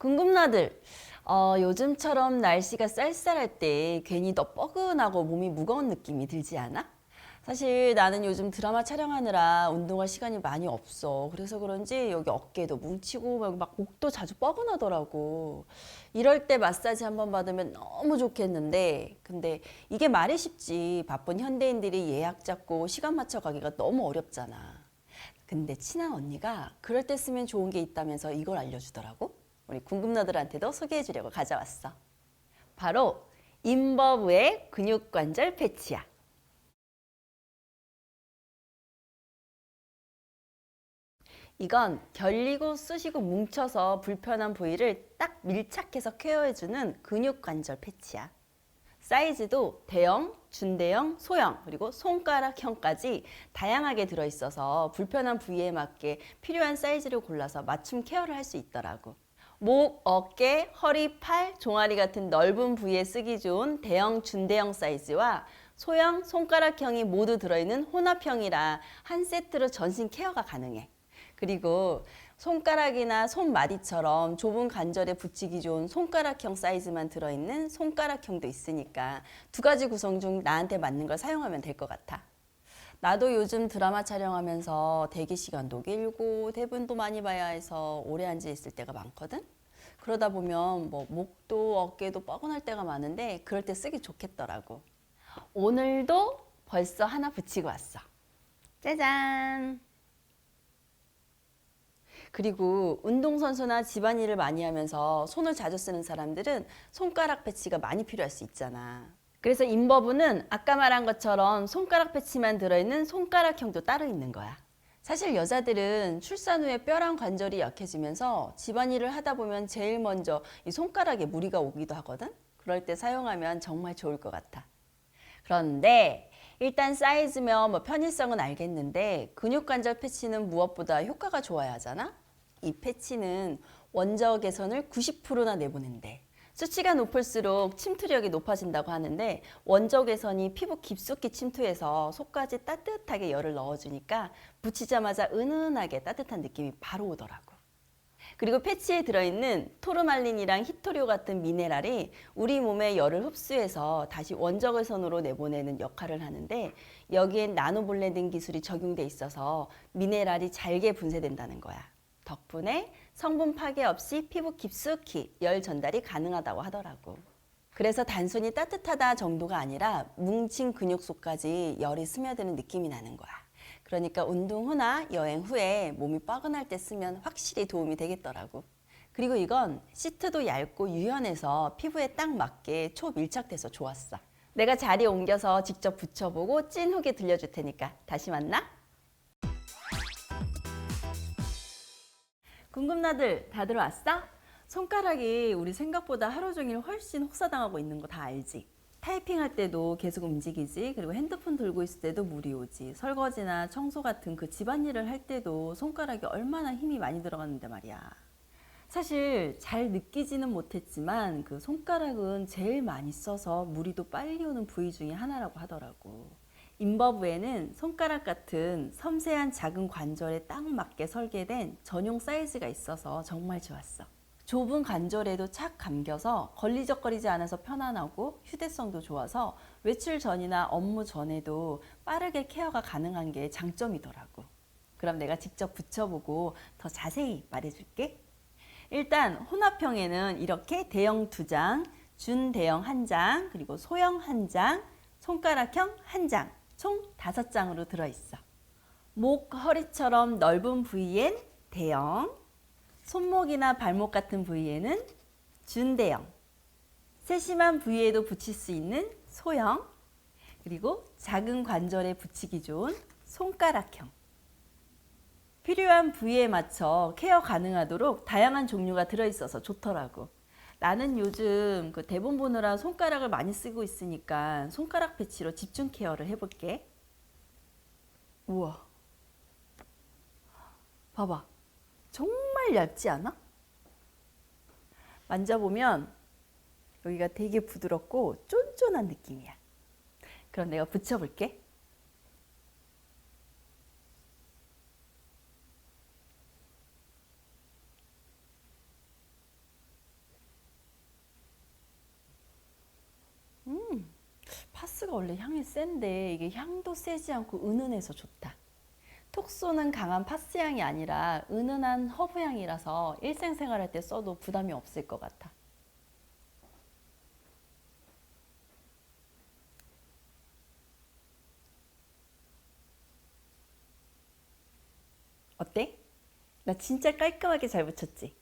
궁금나들, 어, 요즘처럼 날씨가 쌀쌀할 때 괜히 더 뻐근하고 몸이 무거운 느낌이 들지 않아? 사실 나는 요즘 드라마 촬영하느라 운동할 시간이 많이 없어. 그래서 그런지 여기 어깨도 뭉치고 막- 막 목도 자주 뻐근하더라고. 이럴 때 마사지 한번 받으면 너무 좋겠는데, 근데 이게 말이 쉽지. 바쁜 현대인들이 예약 잡고 시간 맞춰 가기가 너무 어렵잖아. 근데 친한 언니가 그럴 때 쓰면 좋은 게 있다면서 이걸 알려주더라고. 우리 궁금너들한테도 소개해 주려고 가져왔어. 바로 인버브의 근육관절 패치야. 이건 결리고 쑤시고 뭉쳐서 불편한 부위를 딱 밀착해서 케어해주는 근육관절 패치야. 사이즈도 대형, 준대형, 소형, 그리고 손가락형까지 다양하게 들어있어서 불편한 부위에 맞게 필요한 사이즈를 골라서 맞춤 케어를 할 수 있더라고. 목, 어깨, 허리, 팔, 종아리 같은 넓은 부위에 쓰기 좋은 대형, 준대형 사이즈와 소형, 손가락형이 모두 들어있는 혼합형이라 한 세트로 전신 케어가 가능해. 그리고 손가락이나 손마디처럼 좁은 관절에 붙이기 좋은 손가락형 사이즈만 들어있는 손가락형도 있으니까 두 가지 구성 중 나한테 맞는 걸 사용하면 될 것 같아. 나도 요즘 드라마 촬영하면서 대기 시간도 길고 대본도 많이 봐야 해서 오래 앉아 있을 때가 많거든. 그러다 보면 뭐 목도 어깨도 뻐근할 때가 많은데 그럴 때 쓰기 좋겠더라고. 오늘도 벌써 하나 붙이고 왔어. 짜잔! 그리고 운동선수나 집안일을 많이 하면서 손을 자주 쓰는 사람들은 손가락 패치가 많이 필요할 수 있잖아. 그래서 인버브는 아까 말한 것처럼 손가락 패치만 들어있는 손가락형도 따로 있는 거야. 사실 여자들은 출산 후에 뼈랑 관절이 약해지면서 집안일을 하다 보면 제일 먼저 이 손가락에 무리가 오기도 하거든? 그럴 때 사용하면 정말 좋을 것 같아. 그런데 일단 사이즈면 뭐 편의성은 알겠는데 근육관절 패치는 무엇보다 효과가 좋아야 하잖아. 이 패치는 원적 개선을 90%나 내보낸대. 수치가 높을수록 침투력이 높아진다고 하는데 원적 개선이 피부 깊숙이 침투해서 속까지 따뜻하게 열을 넣어주니까 붙이자마자 은은하게 따뜻한 느낌이 바로 오더라고. 그리고 패치에 들어있는 토르말린이랑 히토리오 같은 미네랄이 우리 몸의 열을 흡수해서 다시 원적외선으로 내보내는 역할을 하는데 여기엔 나노블렌딩 기술이 적용돼 있어서 미네랄이 잘게 분쇄된다는 거야. 덕분에 성분 파괴 없이 피부 깊숙이 열 전달이 가능하다고 하더라고. 그래서 단순히 따뜻하다 정도가 아니라 뭉친 근육 속까지 열이 스며드는 느낌이 나는 거야. 그러니까 운동 후나 여행 후에 몸이 뻐근할 때 쓰면 확실히 도움이 되겠더라고. 그리고 이건 시트도 얇고 유연해서 피부에 딱 맞게 초밀착돼서 좋았어. 내가 자리 옮겨서 직접 붙여보고 찐 후기 들려줄 테니까 다시 만나. 궁금나들 다 들어왔어? 손가락이 우리 생각보다 하루 종일 훨씬 혹사당하고 있는 거 다 알지? 타이핑할 때도 계속 움직이지 그리고 핸드폰 들고 있을 때도 물이 오지 설거지나 청소 같은 그 집안일을 할 때도 손가락이 얼마나 힘이 많이 들어갔는데 말이야 사실 잘 느끼지는 못했지만 그 손가락은 제일 많이 써서 무리도 빨리 오는 부위 중에 하나라고 하더라고 인버브에는 손가락 같은 섬세한 작은 관절에 딱 맞게 설계된 전용 사이즈가 있어서 정말 좋았어. 좁은 관절에도 착 감겨서 걸리적거리지 않아서 편안하고 휴대성도 좋아서 외출 전이나 업무 전에도 빠르게 케어가 가능한 게 장점이더라고. 그럼 내가 직접 붙여보고 더 자세히 말해줄게. 일단 혼합형에는 이렇게 대형 두 장, 준대형 한 장, 그리고 소형 한 장, 손가락형 한 장, 총 다섯 장으로 들어있어. 목, 허리처럼 넓은 부위엔 대형, 손목이나 발목 같은 부위에는 준대형, 세심한 부위에도 붙일 수 있는 소형, 그리고 작은 관절에 붙이기 좋은 손가락형. 필요한 부위에 맞춰 케어 가능하도록 다양한 종류가 들어있어서 좋더라고. 나는 요즘 그 대본 보느라 손가락을 많이 쓰고 있으니까 손가락 패치로 집중 케어를 해볼게. 우와. 봐봐. 정말 얇지 않아? 만져보면 여기가 되게 부드럽고 쫀쫀한 느낌이야. 그럼 내가 붙여볼게. 파스가 원래 향이 센데 이게 향도 세지 않고 은은해서 좋다. 톡 쏘는 강한 파스 향이 아니라 은은한 허브 향이라서 일생생활할 때 써도 부담이 없을 것 같아. 어때? 나 진짜 깔끔하게 잘 붙였지?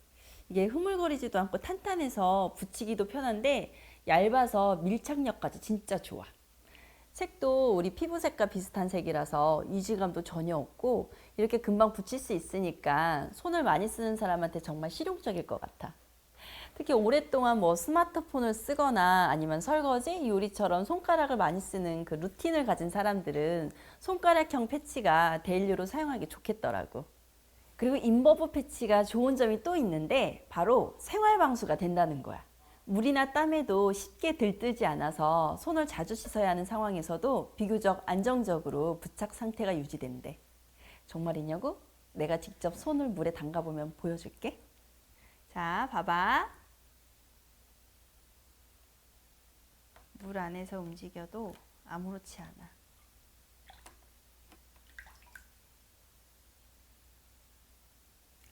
이게 흐물거리지도 않고 탄탄해서 붙이기도 편한데 얇아서 밀착력까지 진짜 좋아. 색도 우리 피부색과 비슷한 색이라서 이질감도 전혀 없고 이렇게 금방 붙일 수 있으니까 손을 많이 쓰는 사람한테 정말 실용적일 것 같아. 특히 오랫동안 뭐 스마트폰을 쓰거나 아니면 설거지, 요리처럼 손가락을 많이 쓰는 그 루틴을 가진 사람들은 손가락형 패치가 데일리로 사용하기 좋겠더라고. 그리고 인버브 패치가 좋은 점이 또 있는데 바로 생활 방수가 된다는 거야. 물이나 땀에도 쉽게 들뜨지 않아서 손을 자주 씻어야 하는 상황에서도 비교적 안정적으로 부착 상태가 유지된대. 정말이냐고? 내가 직접 손을 물에 담가보면 보여줄게. 자, 봐봐. 물 안에서 움직여도 아무렇지 않아.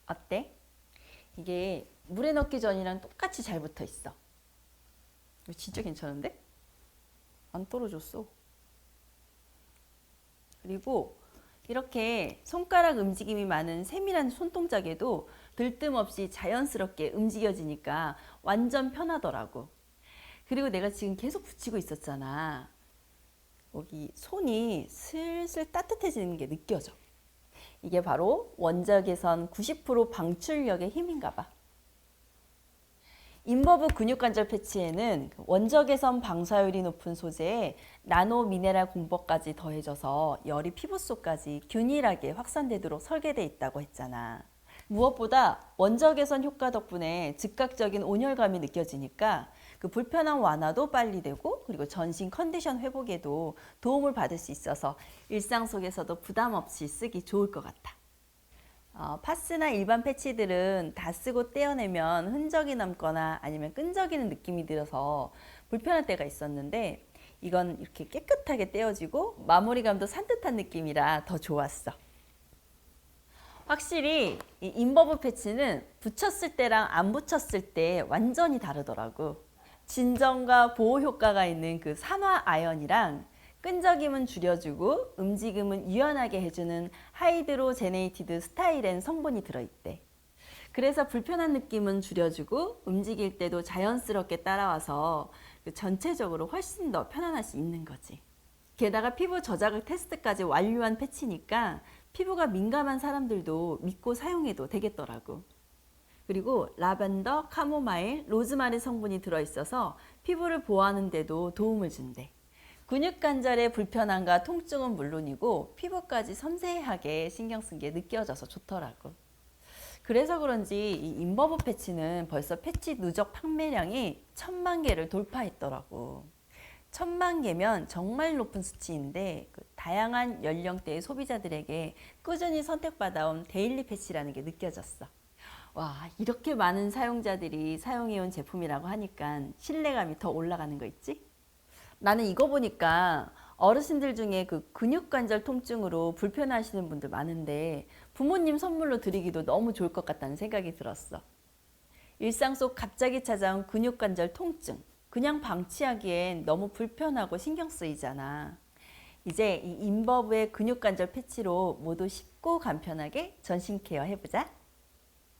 어때? 이게 물에 넣기 전이랑 똑같이 잘 붙어 있어. 진짜 괜찮은데? 안 떨어졌어. 그리고 이렇게 손가락 움직임이 많은 세밀한 손동작에도 들뜸없이 자연스럽게 움직여지니까 완전 편하더라고. 그리고 내가 지금 계속 붙이고 있었잖아. 여기 손이 슬슬 따뜻해지는 게 느껴져. 이게 바로 원적외선 90% 방출력의 힘인가 봐. 인버브 근육관절 패치에는 그 원적외선 방사율이 높은 소재에 나노 미네랄 공법까지 더해져서 열이 피부 속까지 균일하게 확산되도록 설계돼 있다고 했잖아. 무엇보다 원적외선 효과 덕분에 즉각적인 온열감이 느껴지니까 그 불편한 완화도 빨리 되고 그리고 전신 컨디션 회복에도 도움을 받을 수 있어서 일상 속에서도 부담 없이 쓰기 좋을 것 같아. 어, 파스나 일반 패치들은 다 쓰고 떼어내면 흔적이 남거나 아니면 끈적이는 느낌이 들어서 불편할 때가 있었는데 이건 이렇게 깨끗하게 떼어지고 마무리감도 산뜻한 느낌이라 더 좋았어. 확실히 이 인버브 패치는 붙였을 때랑 안 붙였을 때 완전히 다르더라고. 진정과 보호 효과가 있는 그 산화 아연이랑 끈적임은 줄여주고 움직임은 유연하게 해주는 하이드로제네이티드 스타일엔 성분이 들어있대. 그래서 불편한 느낌은 줄여주고 움직일 때도 자연스럽게 따라와서 그 전체적으로 훨씬 더 편안할 수 있는 거지. 게다가 피부 저자극 테스트까지 완료한 패치니까 피부가 민감한 사람들도 믿고 사용해도 되겠더라고. 그리고 라벤더, 카모마일, 로즈마리 성분이 들어있어서 피부를 보호하는 데도 도움을 준대. 근육 관절의 불편함과 통증은 물론이고 피부까지 섬세하게 신경 쓴 게 느껴져서 좋더라고. 그래서 그런지 이 인버브 패치는 벌써 패치 누적 판매량이 천만 개를 돌파했더라고. 천만 개면 정말 높은 수치인데 그 다양한 연령대의 소비자들에게 꾸준히 선택받아온 데일리 패치라는 게 느껴졌어. 와, 이렇게 많은 사용자들이 사용해온 제품이라고 하니까 신뢰감이 더 올라가는 거 있지? 나는 이거 보니까 어르신들 중에 그 근육관절 통증으로 불편하시는 분들 많은데 부모님 선물로 드리기도 너무 좋을 것 같다는 생각이 들었어. 일상 속 갑자기 찾아온 근육관절 통증. 그냥 방치하기엔 너무 불편하고 신경 쓰이잖아. 이제 이 인버브의 근육관절 패치로 모두 쉽고 간편하게 전신 케어 해보자.